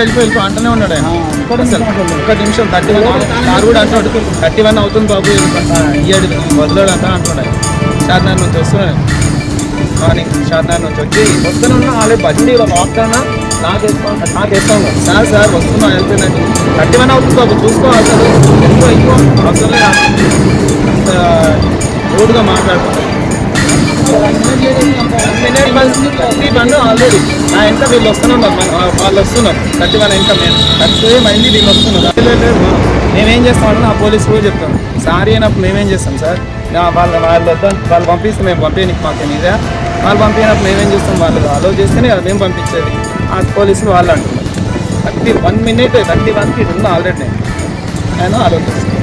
వెళ్ళిపోయి వెళ్ళిపో అంటూనే ఉన్నాడు ఆయన. అసలు ఒక్క నిమిషం థర్టీ వన్ సార్ కూడా అంటున్నాడు థర్టీ వన్ అవుతుంది బాబు ఇయ్యాడు వదిలాడు అంట అంటున్నాడు షాద్నగర్ నుంచి వస్తున్నాడు మార్నింగ్ షాద్నగర్ నుంచి వచ్చి వస్తూనే ఉన్నా ఆల్రెడీ బండి వాక్తానా నాకు వేసుకోండి నాకు వేస్తాను సార్ సార్ వస్తున్నా వెళ్తున్నాను థర్టీ వన్ అవుతుంది బాబు చూసుకో అసలు. ఎక్కువ ఎక్కువ అసలు అంత రోడ్గా మాట్లాడుతున్నాను వన్ ఆల్రెడీ. నా ఎంత వీళ్ళు వస్తున్నారు మన- వాళ్ళు వస్తున్నారు. థర్టీ వన్ వెంట మేము. థర్టీ మైంది వీళ్ళు వస్తున్నారు. మేమేం చేస్తామంటే నా పోలీసు కూడా చెప్తాం సారీ అయినప్పుడు మేమేం చేస్తాం సార్? వాళ్ళు వాళ్ళ వాళ్ళు వద్ద వాళ్ళు పంపిస్తే మేము పంపించడానికి మాకేం ఇదే వాళ్ళు పంపినప్పుడు మేమేం చేస్తాం? వాళ్ళు అలో చేస్తేనే కదా మేము పంపించేది. ఆ పోలీసులు వాళ్ళు అంటున్నారు. Thirty one minute thirty one feet ఉంది ఆల్రెడీ నేను. నేను అలో చేస్తాను.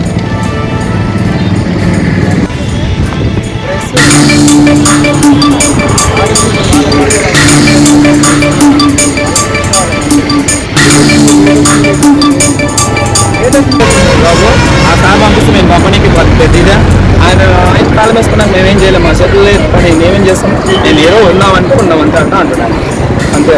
బాబు ఆ సార్ పంపిస్తే మేము పంపనీకి పెట్టిదే ఆయన ఆయన తాళం వేసుకున్నాక మేమేం చేయలేము మా చేతులు లేదు కానీ మేమేం చేస్తాం? నేను ఏదో ఉన్నామంటే ఉన్నామంటే అంట అంటున్నాను. అంతే.